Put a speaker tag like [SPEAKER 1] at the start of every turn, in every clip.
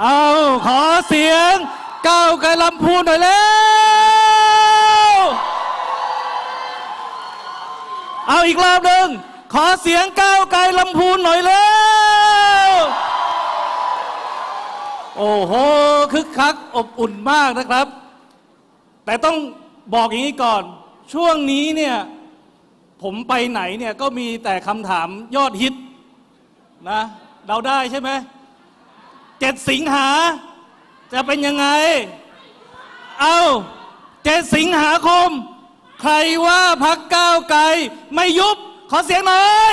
[SPEAKER 1] เอาขอเสียงก้าวไกลลำพูนหน่อยแล้วเอาอีกรอบหนึ่งขอเสียงก้าวไกลลำพูนหน่อยแล้วโอ้โหคึกคักอบอุ่นมากนะครับ แต่ต้องบอกอย่างนี้ก่อน ช่วงนี้เนี่ยผมไปไหนเนี่ยก็มีแต่คำถามยอดฮิตนะเดาได้ใช่ไหม จ็ดสิงหา จะเป็นยังไง เอาเจ็ดสิงหาคม ใครว่าพักก้าวไกลไม่ยุบ ขอเสียงหน่อย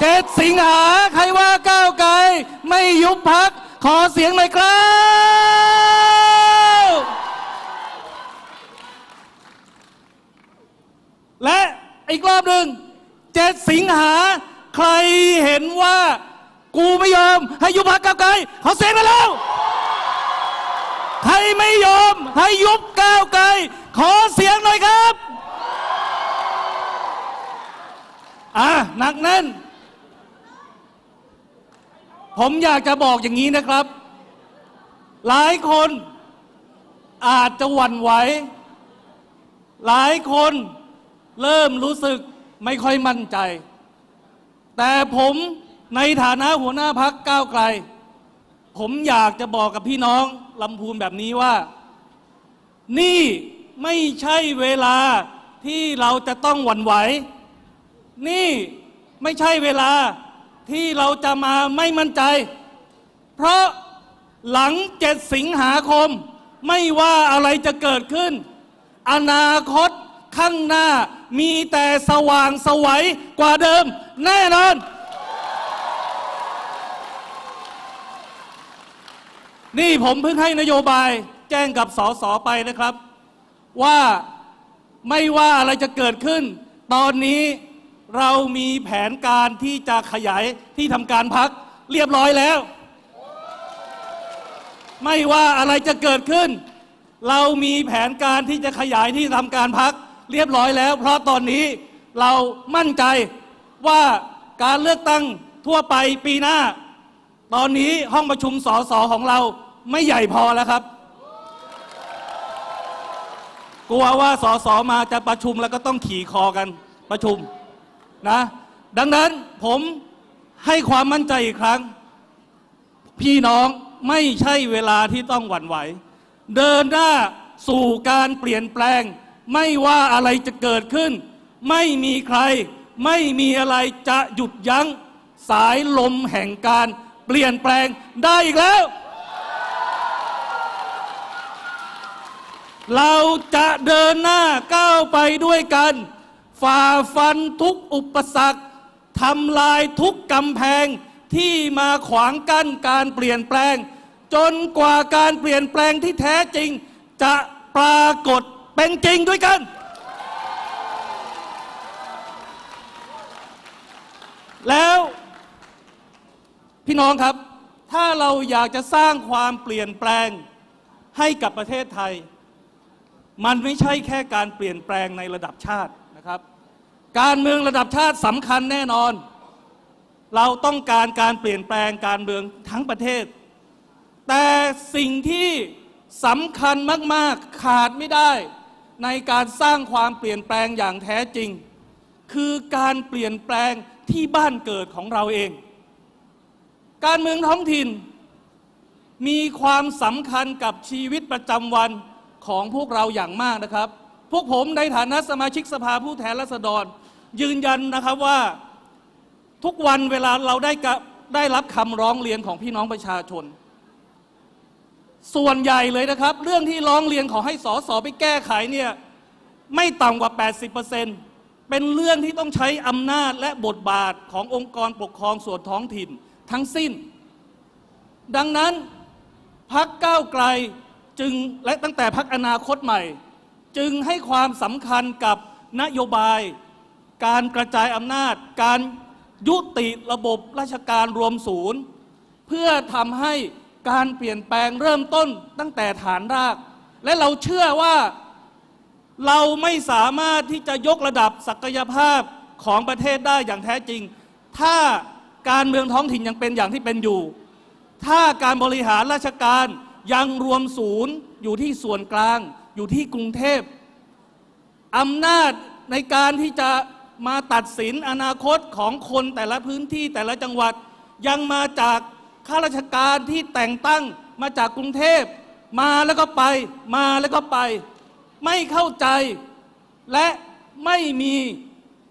[SPEAKER 1] เจ็ดสิงหา ใครว่าก้าวไกลไม่ยุบพัก ขอเสียงหน่อยครับและอีกรอบหนึ่งเจ็ดสิงหา ใครเห็นว่า กูไม่ยอม ให้ยุบพักก้าวไกลขอเสียงมาแล้ว ใครไม่ยอม ให้ยุบก้าวไกล ขอเสียงหน่อยครับ อะหนักแน่น ผมอยากจะบอกอย่างนี้นะครับ หลายคนอาจจะหวั่นไหว หลายคนเริ่มรู้สึกไม่ค่อยมั่นใจ แต่ผม ในฐานะหัวหน้าพักก้าวไกล ผมอยากจะบอกกับพี่น้องลำพูนแบบนี้ว่า นี่ไม่ใช่เวลาที่เราจะต้องหวั่นไหว นี่ไม่ใช่เวลาที่เราจะมาไม่มั่นใจ เพราะหลังเจ็ดสิงหาคม ไม่ว่าอะไรจะเกิดขึ้น อนาคตข้างหน้ามีแต่สว่างสวัยกว่าเดิม แน่นอน นี่ผมเพิ่งให้นโยบายแจ้งกับสสไปนะครับ ว่าไม่ว่าอะไรจะเกิดขึ้น ตอนนี้เรามีแผนการที่จะขยายที่ทำการพักเรียบร้อยแล้ว ไม่ว่าอะไรจะเกิดขึ้น เรามีแผนการที่จะขยายที่ทำการพักเรียบร้อยแล้ว เพราะตอนนี้เรามั่นใจว่าการเลือกตั้งทั่วไปปีหน้า ตอนนี้ห้องประชุมสสของเราไม่ใหญ่พอแล้วครับ กลัวว่าสสมาจะประชุมแล้วก็ต้องขี่คอกันประชุมนะ ดังนั้นผมให้ความมั่นใจอีกครั้ง พี่น้องไม่ใช่เวลาที่ต้องหวั่นไหว เดินหน้าสู่การเปลี่ยนแปลง ไม่ว่าอะไรจะเกิดขึ้น ไม่มีใคร ไม่มีอะไรจะหยุดยั้งสายลมแห่งการ เปลี่ยนแปลงได้อีกแล้ว เราจะเดินหน้าก้าวไปด้วยกัน ฝ่าฟันทุกอุปสรรคทำลายทุกกำแพงที่มาขวางกั้นการเปลี่ยนแปลง จนกว่าการเปลี่ยนแปลงที่แท้จริง จะปรากฏเป็นจริงด้วยกันแล้ว พี่น้องครับ ถ้าเราอยากจะสร้างความเปลี่ยนแปลงให้กับประเทศไทย มันไม่ใช่แค่การเปลี่ยนแปลงในระดับชาตินะครับ การเมืองระดับชาติสำคัญแน่นอน เราต้องการการเปลี่ยนแปลงการเมืองทั้งประเทศ แต่สิ่งที่สำคัญมาก ๆ ขาดไม่ได้ในการสร้างความเปลี่ยนแปลงอย่างแท้จริง คือการเปลี่ยนแปลงที่บ้านเกิดของเราเอง การเมืองท้องถิ่น มีความสำคัญกับชีวิตประจำวันของพวกเราอย่างมากนะครับ พวกผมในฐานะสมาชิกสภาผู้แทนราษฎร ยืนยันนะครับว่าทุกวันเวลาเราได้ได้รับคำร้องเรียนของพี่น้องประชาชน ส่วนใหญ่เลยนะครับ เรื่องที่ร้องเรียนขอให้สสไปแก้ไขเนี่ยไม่ต่ำกว่า 80%เป็นเรื่องที่ต้องใช้อำนาจและบทบาทขององค์กรปกครองส่วนท้องถิ่น ทั้งสิ้น ดังนั้นพักก้าวไกลจึงและตั้งแต่พักอนาคตใหม่ จึงให้ความสำคัญกับนโยบาย การกระจายอำนาจ การยุติระบบราชการรวมศูนย์ เพื่อทำให้การเปลี่ยนแปลงเริ่มต้นตั้งแต่ฐานราก และเราเชื่อว่าเราไม่สามารถที่จะยกระดับศักยภาพของประเทศได้อย่างแท้จริง ถ้า การเมืองท้องถิ่นยังเป็นอย่างที่เป็นอยู่ ถ้าการบริหารราชการยังรวมศูนย์อยู่ที่ส่วนกลาง อยู่ที่กรุงเทพอำนาจในการที่จะมาตัดสินอนาคตของคนแต่ละพื้นที่แต่ละจังหวัดยังมาจากข้าราชการที่แต่งตั้งมาจากกรุงเทพมาแล้วก็ไป มาแล้วก็ไป ไม่เข้าใจและไม่มี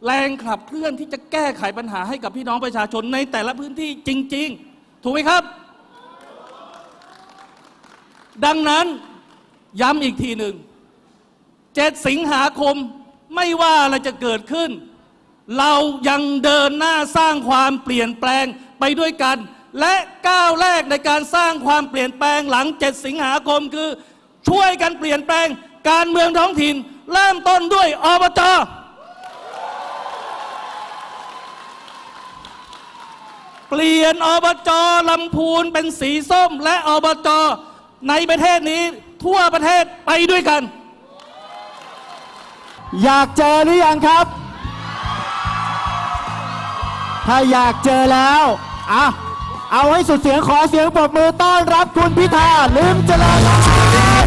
[SPEAKER 1] แรงขับเคลื่อนที่จะแก้ไขปัญหาให้กับพี่น้องประชาชนในแต่ละพื้นที่จริง ๆ ถูกไหมครับ ดังนั้นย้ำอีกทีหนึ่งเจ็ดสิงหาคมไม่ว่าอะไรจะเกิดขึ้น เรายังเดินหน้าสร้างความเปลี่ยนแปลงไปด้วยกัน และก้าวแรกในการสร้างความเปลี่ยนแปลงหลัง7สิงหาคมคือ ช่วยกันเปลี่ยนแปลงการเมืองท้องถิ่น เริ่มต้นด้วยอบจ เปลี่ยนอบจลำพูนเป็นสีส้มและอบจในประเทศนี้ทั่วประเทศไปด้วยกัน
[SPEAKER 2] อยากเจอหรือยังครับ ถ้าอยากเจอแล้วอะเอาให้สุดเสียงขอเสียงปรบมือต้อนรับคุณพิธาลืมเจริญ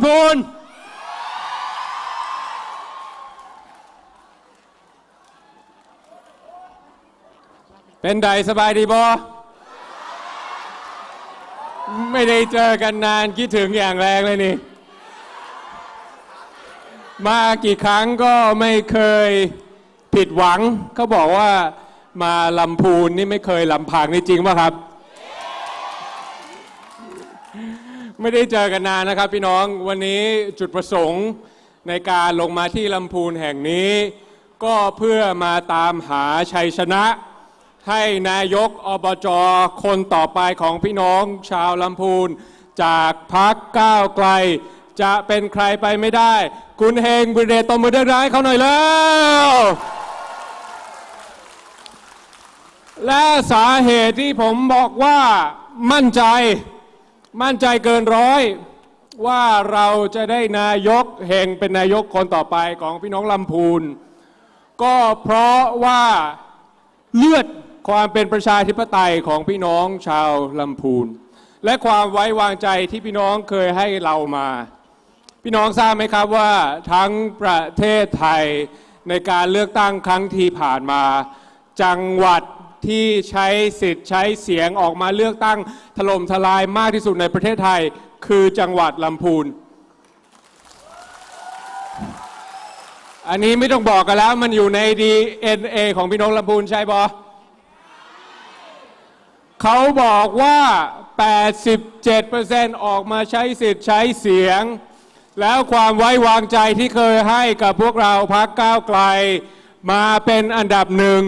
[SPEAKER 2] ำ
[SPEAKER 3] พูนเป็นไดสบายดีบอไม่ได้เจอกันนานคิดถึงอย่างแรงเลยนี่ มากี่ครั้งก็ไม่เคยผิดหวัง เขาบอกว่ามาลำพูนนี่ไม่เคยลำพังนี่จริงป่ะครับ ไม่ได้เจอกันนานนะครับ พี่น้องวันนี้จุดประสงค์ในการลงมาที่ลำพูนแห่งนี้ ก็เพื่อมาตามหาชัยชนะ ให้นายกอบจคนต่อไปของพี่น้องชาวลำพูน จากพักก้าวไกล จะเป็นใครไปไม่ได้ คุณเฮงบุเดชตมือได้ร้ายเขาหน่อยแล้วและสาเหตุที่ผมบอกว่ามั่นใจ มั่นใจเกินร้อยว่าเราจะได้นายกเฮงเป็นนายกคนต่อไปของพี่น้องลำพูน ก็เพราะว่าเลือดความเป็นประชาธิปไตยของพี่น้องชาวลำพูน และความไว้วางใจที่พี่น้องเคยให้เรามา พี่น้องทราบไหมครับว่าทั้งประเทศไทยในการเลือกตั้งครั้งที่ผ่านมา จังหวัด ที่ใช้สิทธิ์ใช้เสียงออกมาเลือกตั้งถล่มทลายมากที่สุดในประเทศไทย คือจังหวัดลำพูน อันนี้ไม่ต้องบอกกันแล้วมันอยู่ใน DNA ของพี่น้องลำพูนใช่บอเขาบอกว่า 87%ออกมาใช้สิทธิ์ใช้เสียง แล้วความไว้วางใจที่เคยให้กับพวกเราพักก้าวไกล มาเป็นอันดับหนึ่ง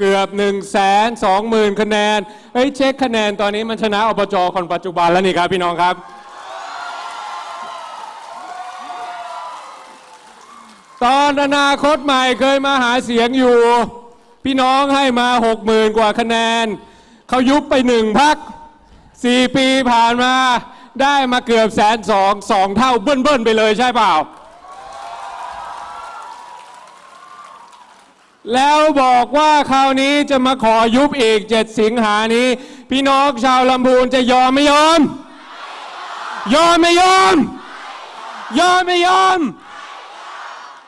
[SPEAKER 3] เกือบ1นึ่งแสนสองหมื่นคะแนน เฮ้ยเช็คคะแนนตอนนี้มันชนะอบจคนปัจจุบันแล้วนี่ครับพี่น้องครับ ตอนอนาคตใหม่เคยมาหาเสียงอยู่ พี่น้องให้มาหกหมื่นกว่าคะแนน เขายุบไปหนึ่งพักสี่ปีผ่านมา ได้มาเกือบแสนสองสองเท่าเบิ้ลๆไปเลยใช่เปล่า แล้วบอกว่าคราวนี้จะมาขอยุบอีกเจ็ดสิงหานี้ พี่น้องชาวลำพูนจะยอมไม่ยอม ยอมไม่ยอม ยอมไม่ยอม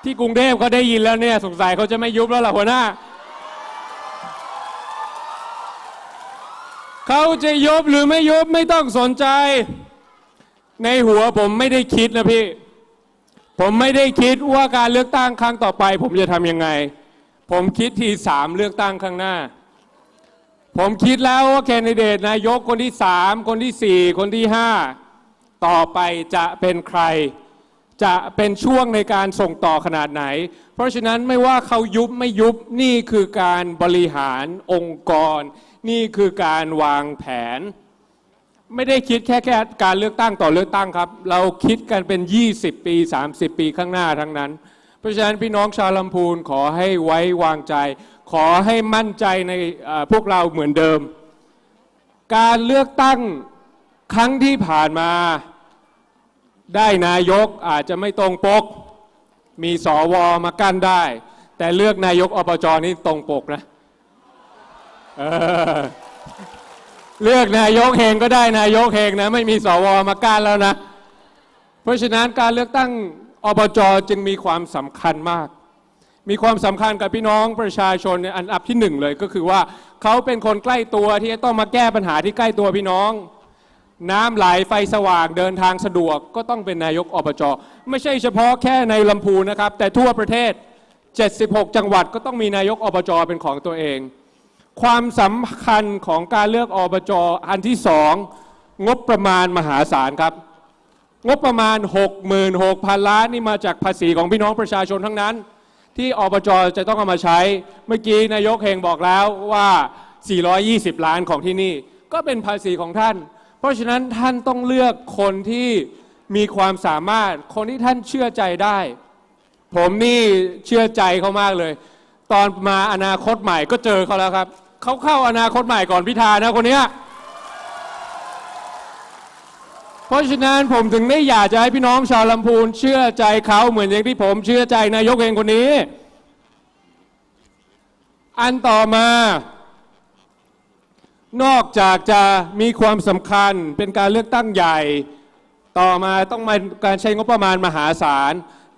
[SPEAKER 3] ที่กรุงเทพเขาได้ยินแล้วเนี่ยสงสัยเขาจะไม่ยุบแล้วล่ะหัวหน้าเขาจะยุบหรือไม่ยุบไม่ต้องสนใจ ในหัวผมไม่ได้คิดนะพี่ ผมไม่ได้คิดว่าการเลือกตั้งครั้งต่อไป ผมจะทำยังไง ผมคิดทีสามเลือกตั้งข้างหน้า ผมคิดแล้วว่าแคนดิเดตนายกคนที่สามคนที่สี่คนที่ห้าต่อไปจะเป็นใคร จะเป็นช่วงในการส่งต่อขนาดไหน เพราะฉะนั้นไม่ว่าเขายุบไม่ยุบนี่คือการบริหารองค์กร นี่คือการวางแผน ไม่ได้คิดแค่แค่การเลือกตั้งต่อเลือกตั้งครับ เราคิดกันเป็น 20 ปี 30 ปีข้างหน้าทั้งนั้น เพราะฉะนั้นพี่น้องชาวลำพูนขอให้ไว้วางใจ ขอให้มั่นใจในพวกเราเหมือนเดิม การเลือกตั้งครั้งที่ผ่านมาได้นายกอาจจะไม่ตรงปก มีสวมากั้นได้ แต่เลือกนายกอบจนี่ตรงปกนะเเลือกนายกเฮงก็ได้นายกเฮงนะ ไม่มีสวมากั้นแล้วนะ เพราะฉะนั้นการเลือกตั้ง อบจจึงมีความสำคัญมาก มีความสำคัญกับพี่น้องประชาชนในอันดับที่หนึ่งเลยก็คือว่าเขาเป็นคนใกล้ตัวที่จะต้องมาแก้ปัญหาที่ใกล้ตัวพี่น้อง น้ำไหลไฟสว่างเดินทางสะดวกก็ต้องเป็นนายกอบจไม่ใช่เฉพาะแค่ในลำพูนนะครับ แต่ทั่วประเทศ 76 จังหวัดก็ต้องมีนายกอบจเป็นของตัวเอง ความสำคัญของการเลือกอบจอันที่สองงบประมาณมหาศาลครับ งบประมาณ 66,000 ล้านนี่มาจากภาษีของพี่น้องประชาชนทั้งนั้น ที่อบจจะต้องเอามาใช้ เมื่อกี้นายกเฮงบอกแล้วว่า 420 ล้านของที่นี่ ก็เป็นภาษีของท่าน เพราะฉะนั้นท่านต้องเลือกคนที่มีความสามารถคนที่ท่านเชื่อใจได้ ผมนี่เชื่อใจเขามากเลย ตอนมาอนาคตใหม่ก็เจอเขาแล้วครับเขาเข้าอนาคตใหม่ก่อนพิธานะคนเนี้ย เพราะฉะนั้นผมถึงได้อยากจะให้พี่น้องชาวลำพูนเชื่อใจเขาเหมือนอย่างที่ผมเชื่อใจนายกเองคนนี้ อันต่อมา นอกจากจะมีความสำคัญเป็นการเลือกตั้งใหญ่ ต่อมาต้องมาการใช้งบประมาณมหาศาล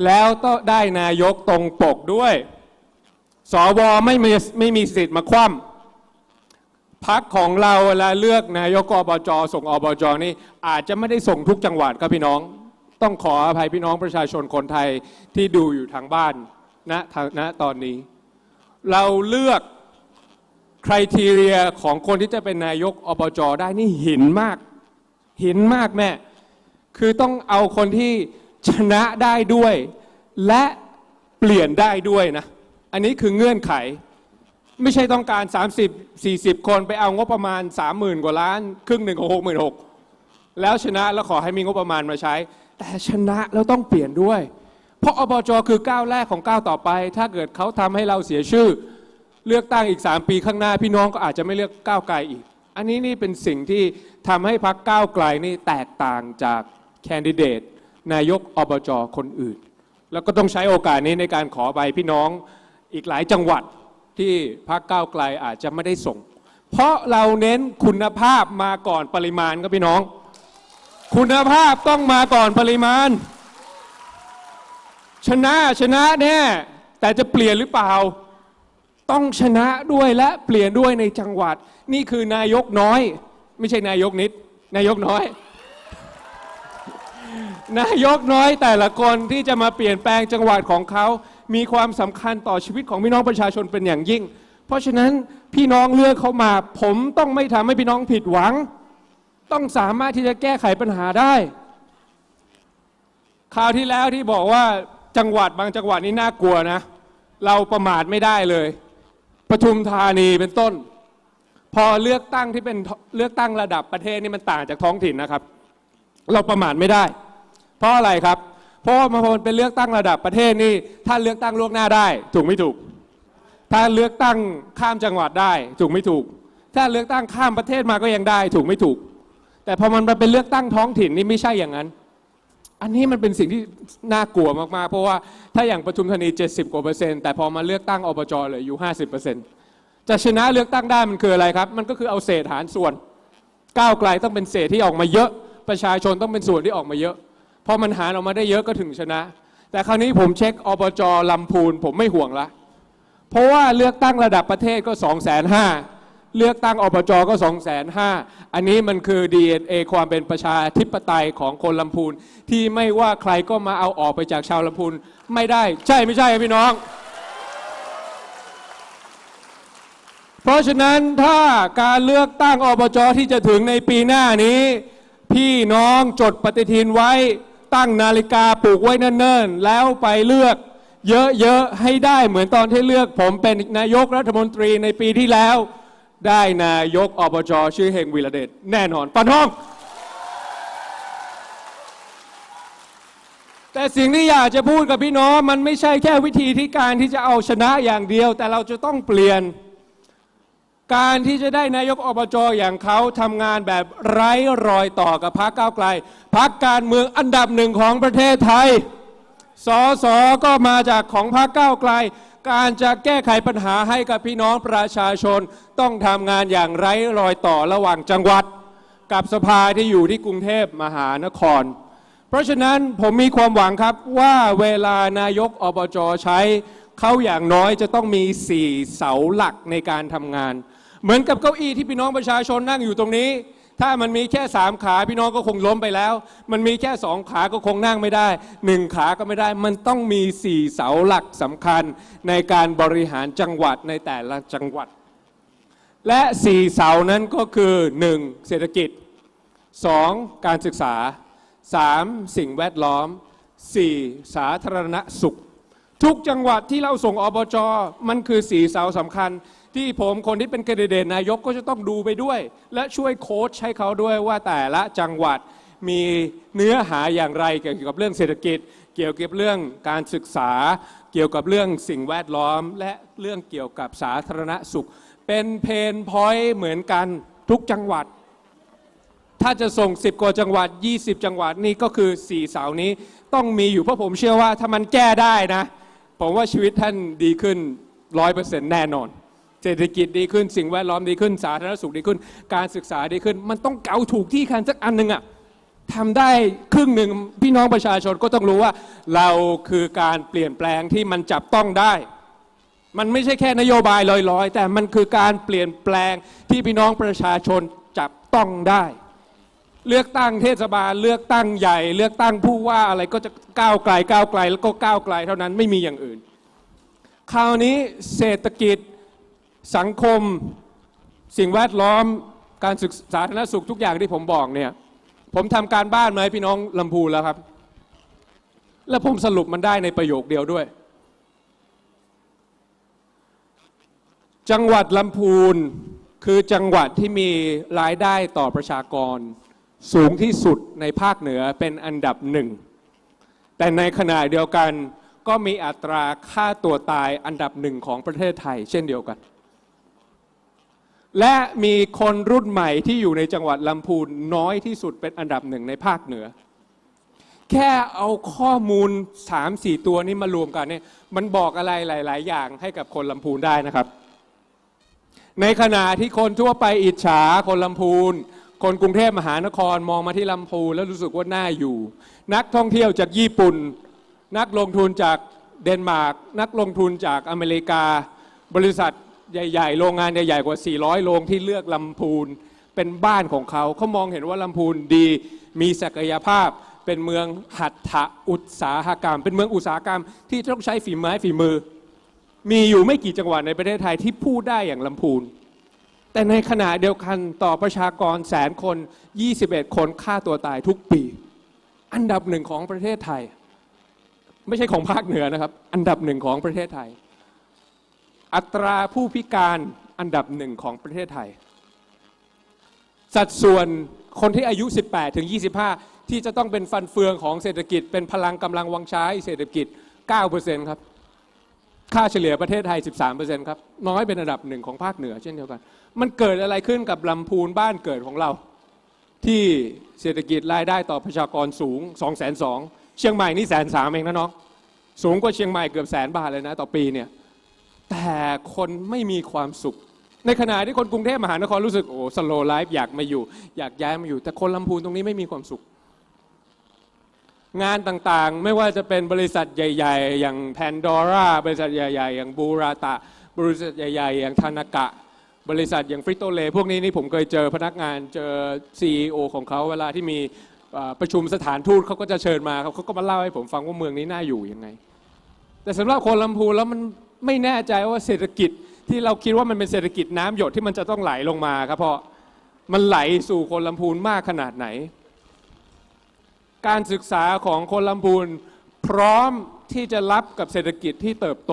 [SPEAKER 3] แล้วต้องได้นายกตรงปกด้วย สวไม่มีไม่มีสิทธิ์มาคว่ำ พักของเราเวลาเลือกนายกอบจส่งอบจนี่อาจจะไม่ได้ส่งทุกจังหวัดครับพี่น้อง ต้องขออภัยพี่น้องประชาชนคนไทยที่ดูอยู่ทางบ้านณณตอนนี้ เราเลือกคุณทีเรียของคนที่จะเป็นนายกอบจได้นี่หินมาก หินมากแม่ คือต้องเอาคนที่ชนะได้ด้วย และเปลี่ยนได้ด้วยนะ อันนี้คือเงื่อนไข ไม่ใช่ต้องการ 30 40 คนไปเอางบประมาณ 30,000 กว่าล้าน ครึ่งหนึ่งของ66,000แล้วชนะแล้วขอให้มีงบประมาณมาใช้ แต่ชนะแล้วต้องเปลี่ยนด้วย เพราะอบจคือก้าวแรกของก้าวต่อไป ถ้าเกิดเขาทำให้เราเสียชื่อ เลือกตั้งอีก 3 ปีข้างหน้าพี่น้องก็อาจจะไม่เลือกก้าวไกลอีก อันนี้นี่เป็นสิ่งที่ทำให้พรรคก้าวไกลนี่แตกต่างจากแคนดิเดตนายกอบจคนอื่น แล้วก็ต้องใช้โอกาสนี้ในการขอไปพี่น้องอีกหลายจังหวัด ที่พรรคก้าวไกลอาจจะไม่ได้ส่ง เพราะเราเน้นคุณภาพมาก่อนปริมาณครับพี่น้อง คุณภาพต้องมาก่อนปริมาณ ชนะชนะแน่แต่จะเปลี่ยนหรือเปล่า ต้องชนะด้วยและเปลี่ยนด้วยในจังหวัด นี่คือนายกน้อย ไม่ใช่นายกนิด นายกน้อย นายกน้อยแต่ละคนที่จะมาเปลี่ยนแปลงจังหวัดของเขา มีความสำคัญต่อชีวิตของพี่น้องประชาชนเป็นอย่างยิ่ง เพราะฉะนั้นพี่น้องเลือกเขามา ผมต้องไม่ทำให้พี่น้องผิดหวัง ต้องสามารถที่จะแก้ไขปัญหาได้คราวที่แล้วที่บอกว่าจังหวัดบางจังหวัดนี่น่ากลัวนะ เราประมาทไม่ได้เลยปทุมธานีเป็นต้น พอเลือกตั้งที่เป็นเลือกตั้งระดับประเทศนี่มันต่างจากท้องถิ่นนะครับ เราประมาทไม่ได้ เพราะอะไรครับ เพราะว่ามันเป็นเลือกตั้งระดับประเทศนี่ถ้าเลือกตั้งล่วงหน้าได้ ถูกไม่ถูก ถ้าเลือกตั้งข้ามจังหวัดได้ ถูกไม่ถูก ถ้าเลือกตั้งข้ามประเทศมาก็ยังได้ ถูกไม่ถูก แต่พอมันมาเป็นเลือกตั้งท้องถิ่นนี่ไม่ใช่อย่างนั้น อันนี้มันเป็นสิ่งที่น่ากลัวมากๆ เพราะว่าถ้าอย่างปทุมธานี 70กว่าเปอร์เซ็นต์แต่พอมาเลือกตั้งอบจเหลืออยู่ 50เปอร์เซ็นต์จะชนะเลือกตั้งได้มันคืออะไรครับ มันก็คือเอาเศษหารส่วน ก้าวไกลต้องเป็นเศษที่ออกมาเยอะ ประชาชนต้องเป็นส่วนที่ออกมาเยอะ พอมันหารออกมาได้เยอะก็ถึงชนะ แต่คราวนี้ผมเช็คอบจลำพูนผมไม่ห่วงละ เพราะว่าเลือกตั้งระดับประเทศก็2 5 0 0 0 0เลือกตั้งอบจก็2 5 0 0 0อันนี้มันคือ DNA ความเป็นประชาธิปไตยของคนลำพูน ที่ไม่ว่าใครก็มาเอาออกไปจากชาวลำพูนไม่ได้ ใช่ไม่ใช่พี่น้อง เพราะฉะนั้นถ้าการเลือกตั้งอบจที่จะถึงในปีหน้านี้ พี่น้องจดปฏิทินไว้ ตั้งนาฬิกาปลูกไว้เนิ่นๆ แล้วไปเลือกเยอะๆ ให้ได้เหมือนตอนที่เลือกผมเป็นนายกรัฐมนตรีในปีที่แล้ว ได้นายกอบจชื่อเฮงวิระเดชแน่นอนปันห้อง แต่สิ่งที่อยากจะพูดกับพี่น้องมันไม่ใช่แค่วิธีที่การที่จะเอาชนะอย่างเดียว แต่เราจะต้องเปลี่ยน การที่จะได้นายกอบจอย่างเขาทำงานแบบไร้รอยต่อกับพรรคก้าวไกลพรรคการเมืองอันดับหนึ่งของประเทศไทยสอสอก็มาจากของพรรคก้าวไกล การจะแก้ไขปัญหาให้กับพี่น้องประชาชน ต้องทำงานอย่างไร้รอยต่อระหว่างจังหวัด กับสภาที่อยู่ที่กรุงเทพมหานคร เพราะฉะนั้นผมมีความหวังครับว่าเวลานายกอบจใช้เขาอย่างน้อยจะต้องมี4เสาหลักในการทำงาน เหมือนกับเก้าอี้ที่พี่น้องประชาชนนั่งอยู่ตรงนี้ ถ้ามันมีแค่สามขาพี่น้องก็คงล้มไปแล้ว มันมีแค่สองขาก็คงนั่งไม่ได้หนึ่งขาก็ไม่ได้ มันต้องมีสี่เสาหลักสำคัญในการบริหารจังหวัดในแต่ละจังหวัด และสี่เสานั้นก็คือหนึ่งเศรษฐกิจ 2. การศึกษา 3. สิ่งแวดล้อม 4. สาธารณสุข ทุกจังหวัดที่เราส่งอบจมันคือสีเสาสำคัญ ที่ผมคนที่เป็นแคนดิเดตนายกก็จะต้องดูไปด้วย และช่วยโค้ชให้เขาด้วยว่าแต่ละจังหวัดมีเนื้อหาอย่างไรเกี่ยวกับเรื่องเศรษฐกิจ เกี่ยวกับเรื่องการศึกษา เกี่ยวกับเรื่องสิ่งแวดล้อม และเรื่องเกี่ยวกับสาธารณสุข เป็นเพนพอยต์เหมือนกันทุกจังหวัด ถ้าจะส่ง 10 กว่าจังหวัด 20 จังหวัดนี่ก็คือ 4 เสานี้ต้องมีอยู่เพราะผมเชื่อว่าถ้ามันแก้ได้นะ ผมว่าชีวิตท่านดีขึ้น 100%แน่นอน เศรษฐกิจดีขึ้นสิ่งแวดล้อมดีขึ้น สาธารณสุขดีขึ้น การศึกษาดีขึ้น มันต้องเกาถูกที่คันสักอันหนึ่งอะทำได้ครึ่งหนึ่งพี่น้องประชาชนก็ต้องรู้ว่า เราคือการเปลี่ยนแปลงที่มันจับต้องได้ มันไม่ใช่แค่นโยบายลอยๆ แต่มันคือการเปลี่ยนแปลงที่พี่น้องประชาชนจับต้องได้ เลือกตั้งเทศบาลเลือกตั้งใหญ่ เลือกตั้งผู้ว่าอะไรก็จะก้าวไกลก้าวไกลแล้วก็ก้าวไกลเท่านั้นไม่มีอย่างอื่น คราวนี้เศรษฐกิจ สังคมสิ่งแวดล้อมการศึกษาธารณสุขทุกอย่างที่ผมบอกเนี่ย ผมทำการบ้านมาให้พี่น้องลำพูแล้วครับ และผมสรุปมันได้ในประโยคเดียวด้วย จังหวัดลำพูนคือจังหวัดที่มีรายได้ต่อประชากร สูงที่สุดในภาคเหนือเป็นอันดับหนึ่ง แต่ในขณะเดียวกันก็มีอัตราค่าตัวตายอันดับหนึ่งของประเทศไทย เช่นเดียวกัน และมีคนรุ่นใหม่ที่อยู่ในจังหวัดลำพูนน้อยที่สุดเป็นอันดับหนึ่งในภาคเหนือ แค่เอาข้อมูล 3-4 ตัวนี้มารวมกันเนี่ยมันบอกอะไรหลาย ๆ อย่างให้กับคนลำพูนได้นะครับ ในขณะที่คนทั่วไปอิจฉาคนลำพูน คนกรุงเทพมหานครมองมาที่ลำพูนแล้วรู้สึกว่าน่าอยู่ นักท่องเที่ยวจากญี่ปุ่น นักลงทุนจากเดนมาร์กนักลงทุนจากอเมริกา บริษัท ใหญ่ๆ โรงงานใหญ่ๆ กว่า 400 โรงที่เลือกลำพูน เป็นบ้านของเขาเขามองเห็นว่าลำพูนดีมีศักยภาพ เป็นเมืองหัตถอุตสาหกรรม เป็นเมืองอุตสาหกรรมที่ต้องใช้ฝีไม้ฝีมือ มีอยู่ไม่กี่จังหวัดในประเทศไทยที่พูดได้อย่างลำพูน แต่ในขณะเดียวกันต่อประชากรแสนคน 21 คนฆ่าตัวตายทุกปี อันดับหนึ่งของประเทศไทย ไม่ใช่ของภาคเหนือนะครับ อันดับหนึ่งของประเทศไทย อัตราผู้พิการอันดับหนึ่งของประเทศไทย สัดส่วนคนที่อายุ 18 ถึง 25 ที่จะต้องเป็นฟันเฟืองของเศรษฐกิจ เป็นพลังกำลังวังใช้เศรษฐกิจ 9%ครับ ค่าเฉลี่ยประเทศไทย 13%ครับ น้อยเป็นอันดับหนึ่งของภาคเหนือเช่นเดียวกัน มันเกิดอะไรขึ้นกับลำพูนบ้านเกิดของเรา ที่เศรษฐกิจรายได้ต่อประชากรสูง 2 2 0 0 0เชียงใหม่นี่แสนสามเองนะน้อง สูงกว่าเชียงใหม่เกือบแสนบาทเลยนะต่อปีเนี่ย แต่คนไม่มีความสุข ในขณะที่คนกรุงเทพมหานครรู้สึกโอ้สโลไลฟ์อยากมาอยู่ อยากย้ายมาอยู่ แต่คนลำพูนตรงนี้ไม่มีความสุข งานต่างๆไม่ว่าจะเป็นบริษัทใหญ่ ๆ อย่างแพนดอร่าบริษัทใหญ่ ๆ อย่างบูราตะ บริษัทใหญ่ ๆ อย่างทานากะ บริษัทอย่างฟริโตเลพวกนี้นี่ผมเคยเจอพนักงานเจอ CEO ของเขาเวลาที่มีประชุมสถานทูตเขาก็จะเชิญมาครับเขาก็มาเล่าให้ผมฟังว่าเมืองนี้น่าอยู่ยังไง แต่สำหรับคนลำพูนแล้วมัน ไม่แน่ใจว่าเศรษฐกิจที่เราคิดว่ามันเป็นเศรษฐกิจน้ำหยดที่มันจะต้องไหลลงมาครับเพราะมันไหลสู่คนลำพูนมากขนาดไหน การศึกษาของคนลำพูนพร้อมที่จะรับกับเศรษฐกิจที่เติบโต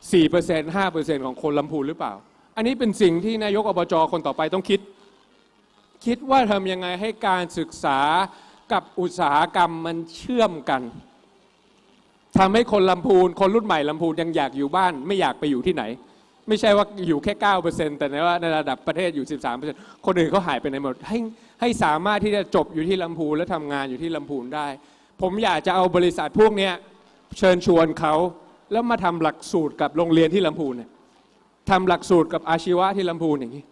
[SPEAKER 3] 4% 5%ของคนลำพูนหรือเปล่า อันนี้เป็นสิ่งที่นายกอบจคนต่อไปต้องคิด คิดว่าทำยังไงให้การศึกษากับอุตสาหกรรมมันเชื่อมกัน ทำให้คนลำพูน คนรุ่นใหม่ลำพูนยังอยากอยู่บ้านไม่อยากไปอยู่ที่ไหน ไม่ใช่ว่าอยู่แค่ 9%แต่ในว่าในระดับประเทศอยู่ 13%คนอื่นเขาหายไปไหนหมดให้ให้สามารถที่จะจบอยู่ที่ลำพูนและทำงานอยู่ที่ลำพูนได้ ผมอยากจะเอาบริษัทพวกเนี้ยเชิญชวนเขาแล้วมาทำหลักสูตรกับโรงเรียนที่ลำพูนเนี่ยทำหลักสูตรกับอาชีวะที่ลำพูนอย่างนี้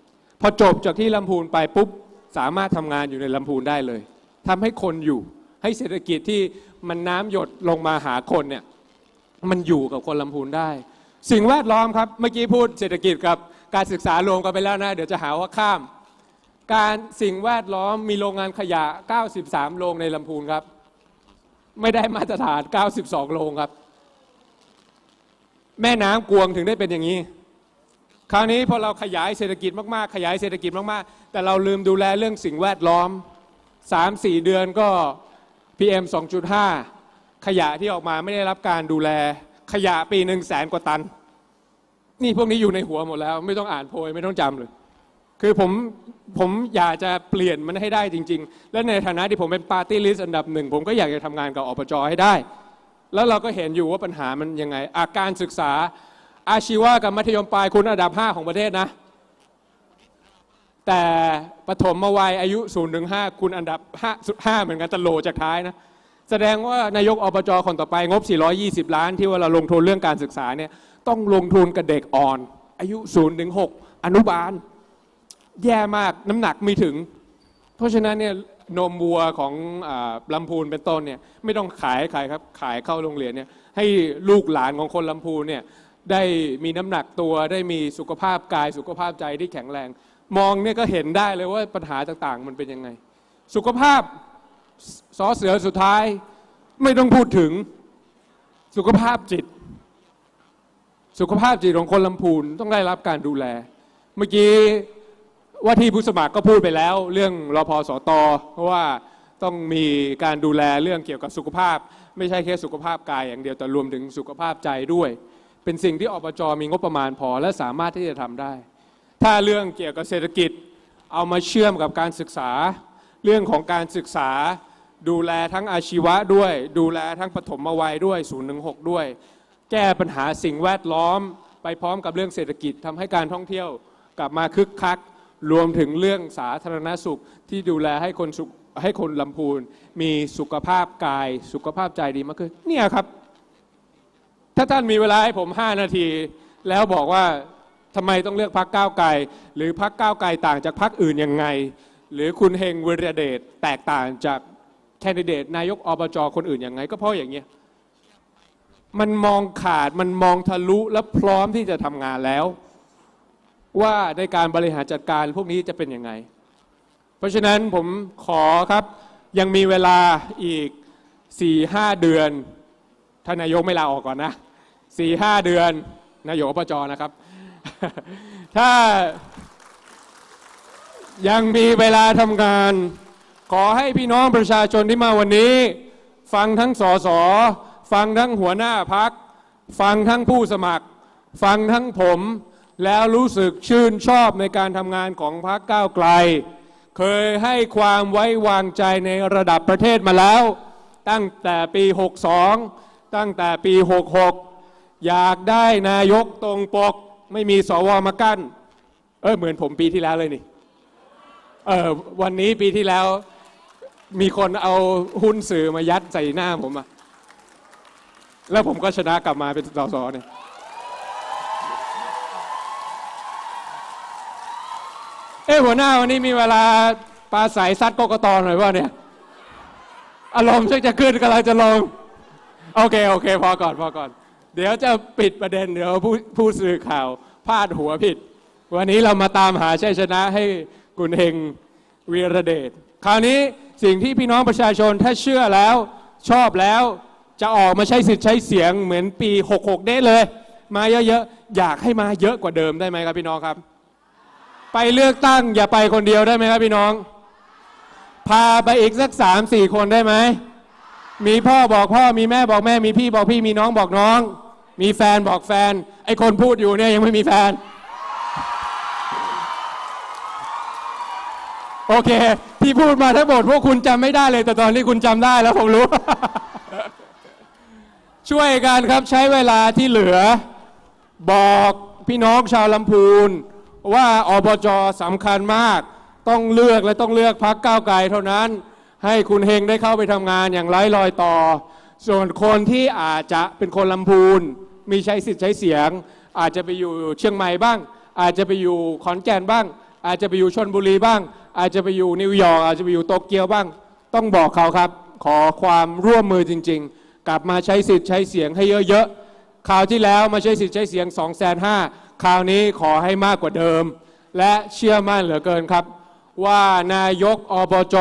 [SPEAKER 3] พอจบจากที่ลำพูนไปปุ๊บสามารถทำงานอยู่ในลำพูนได้เลยทำให้คนอยู่ ให้เศรษฐกิจที่มันน้ำหยดลงมาหาคนเนี่ยมันอยู่กับคนลำพูนได้ สิ่งแวดล้อมครับเมื่อกี้พูดเศรษฐกิจกับการศึกษารวมกันไปแล้วนะเดี๋ยวจะหาว่าข้าม การสิ่งแวดล้อมมีโรงงานขยะ 93 โรงในลำพูนครับ ไม่ได้มาตรฐาน 92 โรงครับ แม่น้ำกวงถึงได้เป็นอย่างนี้ คราวนี้พอเราขยายเศรษฐกิจมากๆ ขยายเศรษฐกิจมากๆ แต่เราลืมดูแลเรื่องสิ่งแวดล้อม 3-4 เดือนก็ PM 2.5 ขยะที่ออกมาไม่ได้รับการดูแล ขยะปีหนึ่งแสนกว่าตัน นี่พวกนี้อยู่ในหัวหมดแล้ว ไม่ต้องอ่านโพยไม่ต้องจำเลย คือผมผมอยากจะเปลี่ยนมันให้ได้จริง ๆ และในฐานะที่ผมเป็นปาร์ตี้ลิสต์อันดับหนึ่ง ผมก็อยากจะทำงานกับอปจให้ได้ แล้วเราก็เห็นอยู่ว่าปัญหามันยังไง อาการศึกษาอาชีวะกับมัธยมปลายคุณอันดับ 5 ของประเทศนะ แต่ปฐมมวัยอายุ0ถึง5คุณอันดับ5 5เหมือนกันแตโลจากท้ายนะ แสดงว่านายกอบจคนต่อไปงบ 420 ล้าน ที่ว่าเราลงทุนเรื่องการศึกษาเนี่ยต้องลงทุนกับเด็กอ่อน อายุ0ถึง6อนุบาล แย่มากน้ำหนักไม่ถึง เพราะฉะนั้นเนี่ยนมวัวของอลำพูนเป็นต้นเนี่ยไม่ต้องขายขายครับขายเข้าโรงเรียนเนี่ยให้ลูกหลานของคนลำพูนเนี่ยได้มีน้ำหนักตัวได้มีสุขภาพกายสุขภาพใจที่แข็งแรง มองเนี่ยก็เห็นได้เลยว่าปัญหาต่างๆ มันเป็นยังไง สุขภาพสอเสือสุดท้ายไม่ต้องพูดถึงสุขภาพจิต สุขภาพจิตของคนลำพูนต้องได้รับการดูแล เมื่อกี้ว่าที่ผู้สมัครก็พูดไปแล้ว เรื่องรอพอสอตอเพราะว่าต้องมีการดูแลเรื่องเกี่ยวกับสุขภาพ ไม่ใช่แค่สุขภาพกายอย่างเดียวแต่รวมถึงสุขภาพใจด้วย เป็นสิ่งที่อบจมีงบประมาณพอและสามารถที่จะทำได้ ถ้าเรื่องเกี่ยวกับเศรษฐกิจ เอามาเชื่อมกับการศึกษา เรื่องของการศึกษา ดูแลทั้งอาชีวะด้วย ดูแลทั้งปฐมวัยด้วย0ูนย์หด้วย แก้ปัญหาสิ่งแวดล้อม ไปพร้อมกับเรื่องเศรษฐกิจทำให้การท่องเที่ยวกลับมาคึกคัก รวมถึงเรื่องสาธารณสุขที่ดูแลให้คนสุขให้คนลำพูนมีสุขภาพกายสุขภาพใจดีมากขึ้นเนี่ยครับ ถ้าท่านมีเวลาให้ผม 5 นาที แล้วบอกว่า ทำไมต้องเลือกพักก้าวไกล หรือพักก้าวไกลต่างจากพักอื่นยังไง หรือคุณเฮงวิรเดชแตกต่างจากแคนดิเดตนายกอบจคนอื่นยังไง ก็เพราะอย่างเงี้ยมันมองขาดมันมองทะลุและพร้อมที่จะทำงานแล้ว ว่าในการบริหารจัดการพวกนี้จะเป็นยังไง เพราะฉะนั้นผมขอครับยังมีเวลาอีก 4-5 เดือนท่านนายกไม่ลาออกก่อนนะ 4-5 เดือนนายกอบจนะครับ ถ้ายังมีเวลาทำงาน ขอให้พี่น้องประชาชนที่มาวันนี้ ฟังทั้งสสฟังทั้งหัวหน้าพัก ฟังทั้งผู้สมัคร ฟังทั้งผม แล้วรู้สึกชื่นชอบในการทำงานของพรรคก้าวไกล เคยให้ความไว้วางใจในระดับประเทศมาแล้ว ตั้งแต่ปี 62 ตั้งแต่ปี 66 อยากได้นายกตรงปก ไม่มีสวมากั้น เออเหมือนผมปีที่แล้วเลยนี่ เออวันนี้ปีที่แล้ว มีคนเอาหุ้นสื่อมายัดใส่หน้าผมอะแล้วผมก็ชนะกลับมาเป็นสสเนี่ยเอ้หัวหน้าวันนี้มีเวลาปลาใสซัดกกตหน่อยว่าเนี่ย อารมณ์ชักจะขึ้นกำลังจะลง โอเค โอเค พอก่อน พอก่อน เดี๋ยวจะปิดประเด็นเดี๋ยวผู้ผู้สื่อข่าวพลาดหัวผิด วันนี้เรามาตามหาชัยชนะให้กุณเฮงวีระเดชคราวนี้สิ่งที่พี่น้องประชาชนถ้าเชื่อแล้วชอบแล้วจะออกมาใช้สิทธิ์ใช้เสียงเหมือนปี 66 ได้เลย มาเยอะๆ อยากให้มาเยอะกว่าเดิมได้ไหมครับพี่น้องครับ ไปเลือกตั้งอย่าไปคนเดียวได้ไหมครับพี่น้อง พาไปอีกสักสามสี่คนได้ไหม มีพ่อบอกพ่อมีแม่บอกแม่มีพี่บอกพี่มีน้องบอกน้อง มีแฟนบอกแฟน ไอคนพูดอยู่เนี่ยยังไม่มีแฟน โอเค ที่พูดมาทั้งหมดพวกคุณจำไม่ได้เลย แต่ตอนนี้คุณจำได้แล้วผมรู้ ช่วยกันครับใช้เวลาที่เหลือ บอกพี่น้องชาวลำพูน ว่าอบจสำคัญมาก ต้องเลือกและต้องเลือกพักก้าวไกลเท่านั้น ให้คุณเฮงได้เข้าไปทำงานอย่างไร้รอยต่อ ส่วนคนที่อาจจะเป็นคนลำพูน มีใช้สิทธิ์ใช้เสียง อาจจะไปอยู่เชียงใหม่บ้าง อาจจะไปอยู่ขอนแก่นบ้าง อาจจะไปอยู่ชนบุรีบ้าง อาจจะไปอยู่นิวยอร์กอาจจะไปอยู่โตเกียวบ้าง ต้องบอกเขาครับ ขอความร่วมมือจริง ๆ กลับมาใช้สิทธิ์ใช้เสียงให้เยอะๆคราวที่แล้วมาใช้สิทธิ์ใช้เสียง2 5 0 0 0 0คราวนี้ขอให้มากกว่าเดิม และเชื่อมั่นเหลือเกินครับ ว่านายกอบจ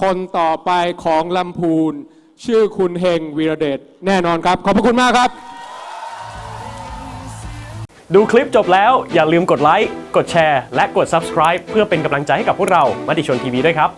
[SPEAKER 3] คนต่อไปของลำพูน ชื่อคุณเฮงวีระเดชแน่นอนครับ ขอบพระคุณมากครับ
[SPEAKER 4] ดูคลิปจบแล้วอย่าลืมกดไลค์ กดแชร์ และกด subscribe เพื่อเป็นกำลังใจให้กับพวกเรา มติชนทีวีด้วยครับ